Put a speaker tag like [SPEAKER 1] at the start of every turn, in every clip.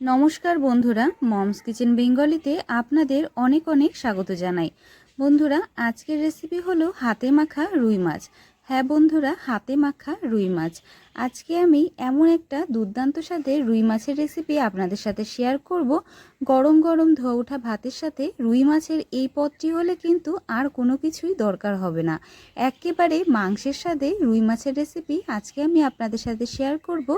[SPEAKER 1] নমস্কার বন্ধুরা, moms kitchen বেঙ্গলিতে আপনাদের অনেক অনেক স্বাগত জানাই। বন্ধুরা, আজকের রেসিপি হলো হাতে মাখা রুই মাছ। হ্যাঁ বন্ধুরা, হাতে মাখা রুই মাছ। আজকে আমি এমন একটা দুর্দান্ত স্বাদে রুই মাছের রেসিপি আপনাদের সাথে শেয়ার করব। গরম গরম ধোয়া ওঠা ভাতের সাথে রুই মাছের এই পদটি হলে কিন্তু আর কোনো কিছুই দরকার হবে না। একেবারে মাংসের সাথে রুই মাছের রেসিপি আজকে আমি আপনাদের সাথে শেয়ার করব।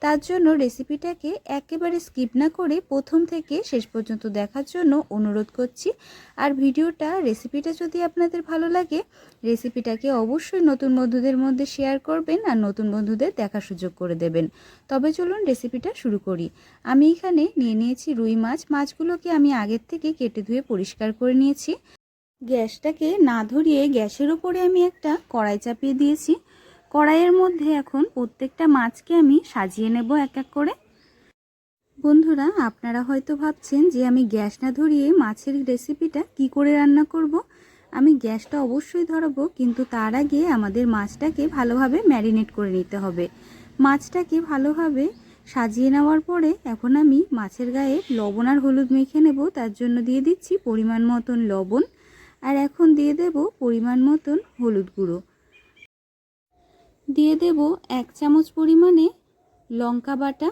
[SPEAKER 1] তার জন্য রেসিপিটাকে একেবারে স্কিপ না করে প্রথম থেকে শেষ পর্যন্ত দেখার জন্য অনুরোধ করছি। আর ভিডিওটা রেসিপিটা যদি আপনাদের ভালো লাগে রেসিপিটাকে অবশ্যই নতুন বন্ধুদের মধ্যে শেয়ার করবেন আর নতুন বন্ধুদের দেখার সুযোগ করে দেবেন। তবে চলুন রেসিপিটা শুরু করি। আমি এখানে নিয়ে নিয়েছি রুই মাছ। মাছগুলোকে আমি আগের থেকে কেটে ধুয়ে পরিষ্কার করে নিয়েছি। গ্যাসটাকে না ধরিয়ে গ্যাসের ওপরে আমি একটা কড়াই চাপিয়ে দিয়েছি। কড়াইয়ের মধ্যে এখন প্রত্যেকটা মাছকে আমি সাজিয়ে নেব এক এক করে। বন্ধুরা, আপনারা হয়তো ভাবছেন যে আমি গ্যাস না ধরিয়ে মাছের রেসিপিটা কি করে রান্না করব। আমি গ্যাসটা অবশ্যই ধরাবো, কিন্তু তার আগে আমাদের মাছটাকে ভালোভাবে ম্যারিনেট করে নিতে হবে। মাছটাকে ভালোভাবে সাজিয়ে নেওয়ার পরে এখন আমি মাছের গায়ে লবণ আর হলুদ মেখে নেব, তার জন্য দিয়ে দিচ্ছি পরিমাণ মতন লবণ। আর এখন দিয়ে দেব পরিমাণ মতন হলুদ গুঁড়ো। দিয়ে দেব এক চামচ পরিমাণে লঙ্কা বাটা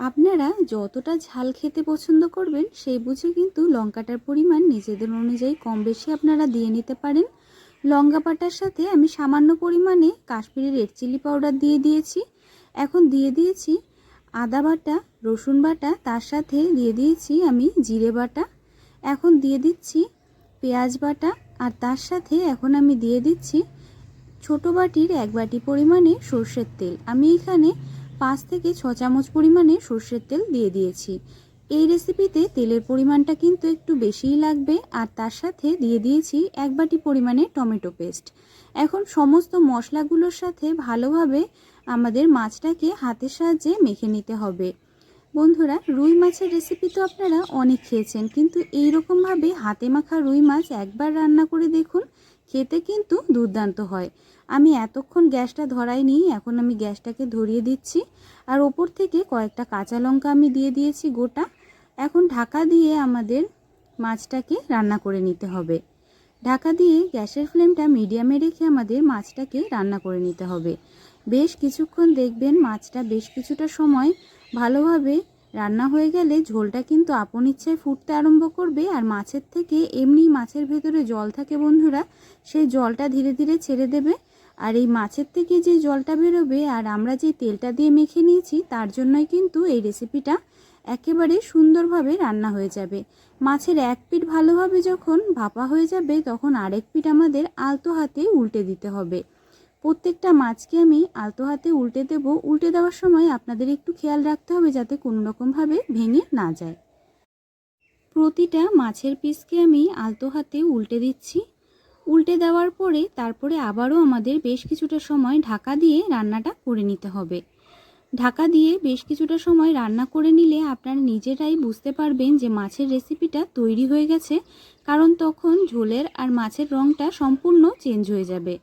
[SPEAKER 1] আপনারা যতটা ঝাল খেতে পছন্দ করবেন, সেই বুঝে কিন্তু লঙ্কাটার পরিমাণ নিজেদের অনুযায়ী কম বেশি আপনারা দিয়ে নিতে পারেন। লঙ্কা বাটার সাথে আমি সামান্য পরিমাণে কাশ্মীরি রেড চিলি পাউডার দিয়ে দিয়েছি। এখন দিয়ে দিয়েছি আদা বাটা, রসুন বাটা, তার সাথে দিয়ে দিয়েছি আমি জিরে বাটা। এখন দিয়ে দিচ্ছি পেঁয়াজ বাটা আর তার সাথে এখন আমি দিয়ে দিচ্ছি ছোট বাটির এক বাটি পরিমাণে সর্ষের তেল। আমি এখানে পাঁচ থেকে ছ চামচ পরিমাণে সর্ষের তেল দিয়ে দিয়েছি। এই রেসিপিতে তেলের পরিমাণটা কিন্তু একটু বেশিই লাগবে, আর তার সাথে দিয়ে দিয়েছি এক বাটি পরিমাণে টমেটো পেস্ট। এখন সমস্ত মশলাগুলোর সাথে ভালোভাবে আমাদের মাছটাকে হাতের সাহায্যে মেখে নিতে হবে। বন্ধুরা, রুই মাছের রেসিপি তো আপনারা অনেক খেয়েছেন, কিন্তু এই রকমভাবে হাতে মাখা রুই মাছ একবার রান্না করে দেখুন খেতে কিন্তু দুর্দান্ত হয়। আমি এতক্ষণ গ্যাসটা ধরাইনি, এখন আমি গ্যাসটাকে ধরিয়ে দিচ্ছি। আর ওপর থেকে কয়েকটা কাঁচা লঙ্কা আমি দিয়ে দিয়েছি গোটা। এখন ঢাকা দিয়ে আমাদের মাছটাকে রান্না করে নিতে হবে। ঢাকা দিয়ে গ্যাসের ফ্লেমটা মিডিয়ামে রেখে আমাদের মাছটাকে রান্না করে নিতে হবে। বেশ কিছুক্ষণ দেখবেন মাছটা বেশ কিছুটা সময় ভালোভাবে রান্না হয়ে গেলে ঝোলটা কিন্তু আপন ইচ্ছায় ফুটতে আরম্ভ করবে আর মাছের থেকে এমনি মাছের ভেতরে জল থাকে বন্ধুরা, সেই জলটা ধীরে ধীরে ছেড়ে দেবে। আর এই মাছের থেকে যে জলটা বেরোবে আর আমরা যে তেলটা দিয়ে মেখে নিয়েছি, তার জন্যই কিন্তু এই রেসিপিটা একেবারে সুন্দরভাবে রান্না হয়ে যাবে। মাছের এক পিঠ ভালোভাবে যখন ভাপা হয়ে যাবে, তখন আরেক পিঠ আমাদের আলতো হাতে উল্টে দিতে হবে। প্রত্যেকটা মাছকে আমি আলতো হাতে উল্টে দেব। উল্টে দেওয়ার সময় আপনাদের একটু খেয়াল রাখতে হবে যাতে কোনো রকমভাবে ভেঙে না যায়। প্রতিটা মাছের পিসকে আমি আলতো হাতে উল্টে দিচ্ছি। উল্টে দেওয়ার পরে তারপরে আবারও আমাদের বেশ কিছুটা সময় ঢাকা দিয়ে রান্নাটা করে নিতে হবে। ঢাকা দিয়ে বেশ কিছুটা সময় রান্না করে নিলে আপনারা নিজেরাই বুঝতে পারবেন যে মাছের রেসিপিটা তৈরি হয়ে গেছে, কারণ তখন ঝোলের আর মাছের রঙটা সম্পূর্ণ চেঞ্জ হয়ে যাবে।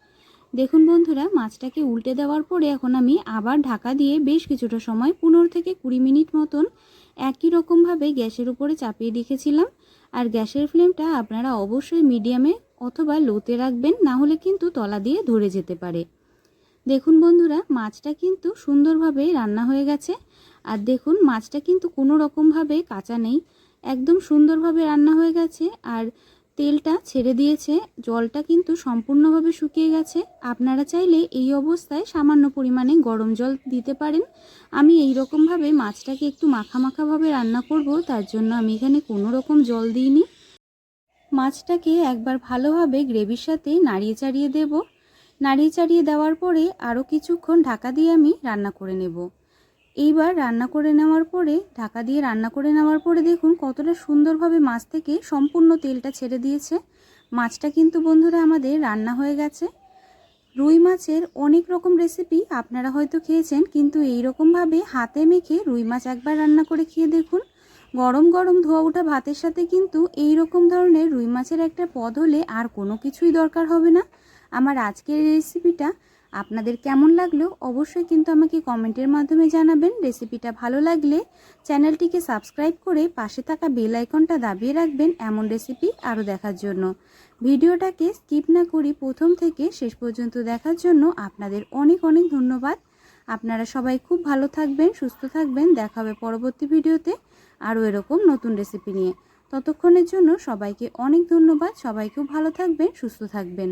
[SPEAKER 1] দেখুন বন্ধুরা, মাছটাকে উল্টে দেওয়ার পরে এখন আমি আবার ঢাকা দিয়ে বেশ কিছুটা সময়, পনেরো থেকে কুড়ি মিনিট মতন একই রকমভাবে গ্যাসের উপরে চাপিয়ে রেখেছিলাম। আর গ্যাসের ফ্লেমটা আপনারা অবশ্যই মিডিয়ামে অথবা লোতে রাখবেন, না হলে কিন্তু তলা দিয়ে ধরে যেতে পারে। দেখুন বন্ধুরা, মাছটা কিন্তু সুন্দরভাবে রান্না হয়ে গেছে। আর দেখুন, মাছটা কিন্তু কোনো রকমভাবে কাঁচা নেই। একদম সুন্দরভাবে রান্না হয়ে গেছে। আর তেলটা ছেড়ে দিয়েছে, জলটা কিন্তু সম্পূর্ণভাবে শুকিয়ে গেছে। আপনারা চাইলে এই অবস্থায় সামান্য পরিমাণে গরম জল দিতে পারেন। আমি এই রকমভাবে মাছটাকে একটু মাখা মাখাভাবে রান্না করব, তার জন্য আমি এখানে কোনো রকম জল দিইনি। মাছটাকে একবার ভালোভাবে গ্রেভির সাথে নাড়িয়ে চাড়িয়ে দেব। নাড়িয়ে চাড়িয়ে দেওয়ার পরে আরও কিছুক্ষণ ঢাকা দিয়ে আমি রান্না করে নেব। এইবার রান্না করে নেওয়ার পরে, ঢাকা দিয়ে রান্না করে নেওয়ার পরে দেখুন কতটা সুন্দরভাবে মাছ থেকে সম্পূর্ণ তেলটা ছেড়ে দিয়েছে। মাছটা কিন্তু বন্ধুরা আমাদের রান্না হয়ে গেছে। রুই মাছের অনেক রকম রেসিপি আপনারা হয়তো খেয়েছেন, কিন্তু এই রকমভাবে হাতে মেখে রুই মাছ একবার রান্না করে খেয়ে দেখুন। গরম গরম ধোয়া ওঠা ভাতের সাথে কিন্তু এই রকম ধরনের রুই মাছের একটা পদ হলে আর কোনো কিছুই দরকার হবে না। আমার আজকের রেসিপিটা আপনাদের কেমন লাগল অবশ্যই কিন্তু আমাকে কমেন্টের মাধ্যমে জানাবেন। রেসিপিটা ভালো লাগলে চ্যানেলটিকে সাবস্ক্রাইব করে পাশে থাকা বেল আইকনটা দাবিয়ে রাখবেন এমন রেসিপি আরও দেখার জন্য। ভিডিওটাকে স্কিপ না করি প্রথম থেকে শেষ পর্যন্ত দেখার জন্য আপনাদের অনেক অনেক ধন্যবাদ। আপনারা সবাই খুব ভালো থাকবেন, সুস্থ থাকবেন। দেখা হবে পরবর্তী ভিডিওতে আরও এরকম নতুন রেসিপি নিয়ে। ততক্ষণের জন্য সবাইকে অনেক ধন্যবাদ। সবাই খুব ভালো থাকবেন, সুস্থ থাকবেন।